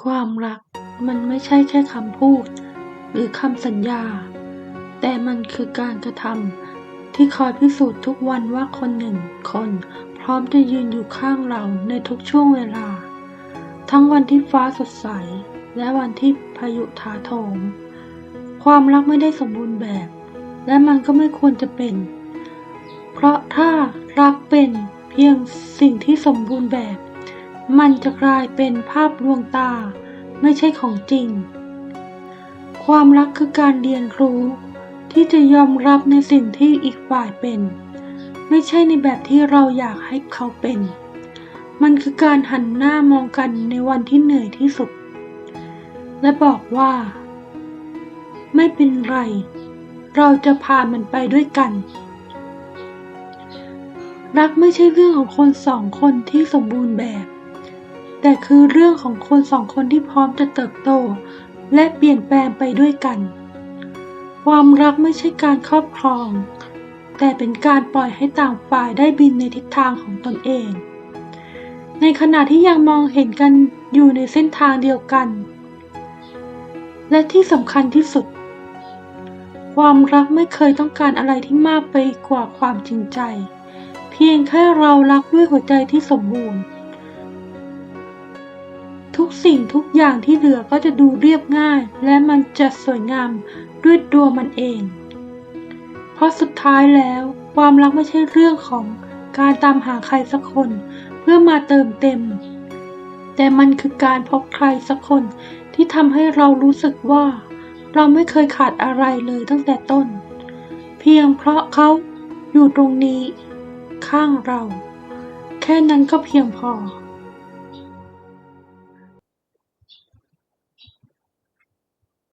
ความรักมันไม่ใช่แค่คำพูด หรือคำสัญญา แต่มันคือการกระทำที่คอยพิสูจน์ทุกวันว่าคนหนึ่งคนพร้อมจะยืนอยู่ข้างเราในทุกช่วงเวลา ทั้งวันที่ฟ้าสดใส และวันที่พายุถาโถม ความรักไม่ได้สมบูรณ์แบบ และมันก็ไม่ควรจะเป็น เพราะถ้ารักเป็นเพียงสิ่งที่สมบูรณ์แบบ มันจะกลายเป็นภาพลวงตา ไม่ใช่ของจริง ความรักคือการเรียนรู้ที่จะยอมรับในสิ่งที่อีกฝ่ายเป็น ไม่ใช่ในแบบที่เราอยากให้เขาเป็น มันคือการหันหน้ามองกันในวันที่เหนื่อยที่สุด และบอกว่า ไม่เป็นไร เราจะผ่ามันไปด้วยกัน รักไม่ใช่เรื่องของคนสองคนที่สมบูรณ์แบบ แต่คือเรื่องของคนสองคนที่พร้อมจะเติบโต และเปลี่ยนแปลงไปด้วยกัน ความรักไม่ใช่การครอบครอง แต่เป็นการปล่อยให้ต่างฝ่ายได้บินในทิศทางของตนเอง ในขณะที่ยังมองเห็นกันอยู่ในเส้นทางเดียวกัน และที่สำคัญที่สุด ความรักไม่เคยต้องการอะไรที่มากไปกว่าความจริงใจ เพียงแค่เรารักด้วยหัวใจที่สมบูรณ์ ทุกสิ่งทุกอย่างที่เหลือก็จะดูเรียบง่าย และมันจะสวยงามด้วยตัวมันเอง เพราะสุดท้ายแล้ว ความรักไม่ใช่เรื่องของการตามหาใครสักคน เพื่อมาเติมเต็ม แต่มันคือการพบใครสักคนที่ทำให้เรารู้สึกว่า เราไม่เคยขาดอะไรเลยตั้งแต่ต้น เพียงเพราะเขาอยู่ตรงนี้ ข้างเรา แค่นั้นก็เพียงพอ